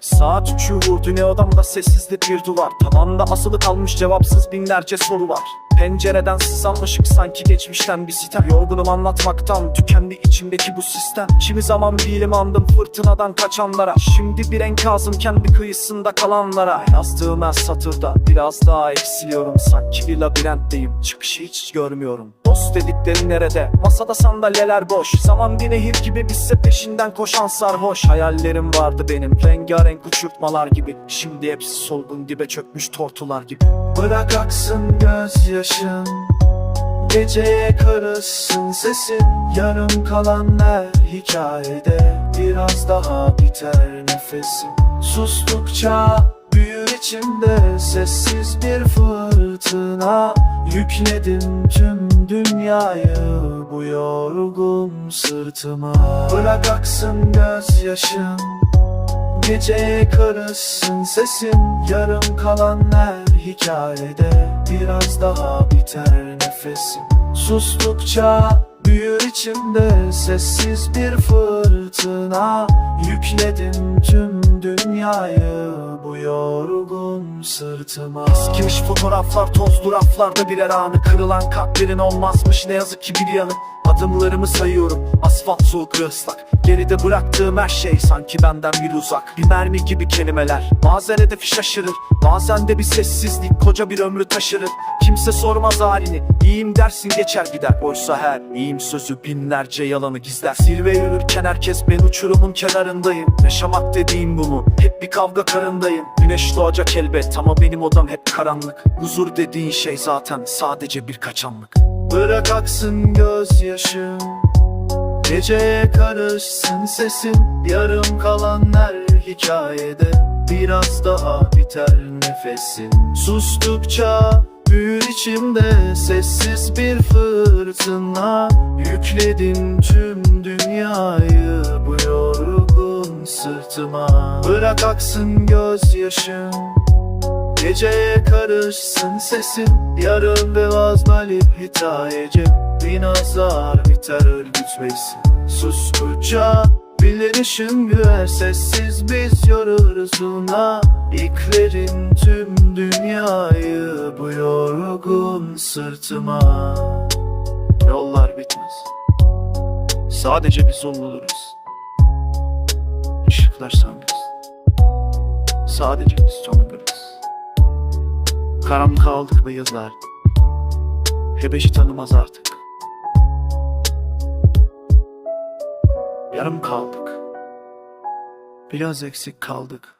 Saat üçü vurdu ne odamda sessizlik bir duvar. Tavanda asılı kalmış cevapsız binlerce soru var. Pencereden sızan ışık sanki geçmişten bir sitem. Yorgunum anlatmaktan tükendi içimdeki bu sistem. Kimi zaman bir ilim andım fırtınadan kaçanlara. Şimdi bir enkazın kendi kıyısında kalanlara. Yazdığım her satırda biraz daha eksiliyorum. Sanki bir labirentteyim. Çıkışı hiç görmüyorum Dost dedikleri nerede? Masada sandalyeler boş. Zaman bir nehir gibi bizse peşinden koşan sarhoş. Hayallerim vardı benim. Rengarenk uçurtmalar gibi. Şimdi hepsi solgun dibe çökmüş tortular gibi. Bırak aksın gözyaşın Geceye karışsın sesin. Yarım kalan her hikayede Biraz daha biter nefesim. Sustukça büyür içimde Sessiz bir fırtına Yükledim tüm dünyayı Bu yorgun sırtıma. Bırak aksın gözyaşın Geceye karışsın sesin. Yarım kalan her hikayede Biraz daha biter nefesim. Sustukça büyür içimde Sessiz bir fırtına. Yükledim tüm dünyayı Bu yorgun sırtıma. Eskimiş fotoğraflar tozlu raflarda birer anı. Kırılan kalplerin olmazmış ne yazık ki bir yanı Adımlarımı sayıyorum asfalt soğuk ve ıslak. Geride bıraktığım her şey sanki benden bir uzak. Bir mermi gibi kelimeler Bazen hedefi şaşırır Bazen de bir sessizlik koca bir ömrü taşırır. Kimse sormaz halini İyiyim dersin geçer gider. Oysa her iyiyim sözü binlerce yalanı gizler. Zirve yürürken herkes ben uçurumun kenarındayım. Yaşamak dediğim bu mu? Hep bir kavga karındayım. Güneş doğacak elbet ama benim odam hep karanlık. Huzur dediğin şey zaten sadece bir kaçanlık Bırak aksın gözyaşım. Geceye karışsın sesin. Yarım kalan her hikayede Biraz daha biter nefesin. Sustukça büyür içimde Sessiz bir fırtına. Yükledin tüm dünyayı Bu yorgun sırtıma. Bırak aksın gözyaşım Geceye karışsın sesin Yarın ve vazgeçip hikayece Bir nazar biter örgütmesin Sustukça bilirişim güver Sessiz biz yoruruz una. İklerin tüm dünyayı Bu yorgun sırtıma. Yollar bitmez Sadece biz oluruz Işıklar sönmez Sadece biz sonuruz Karanlık aldık ve yazlar Hebeşi tanımaz artık. Yarım kaldık. Biraz eksik kaldık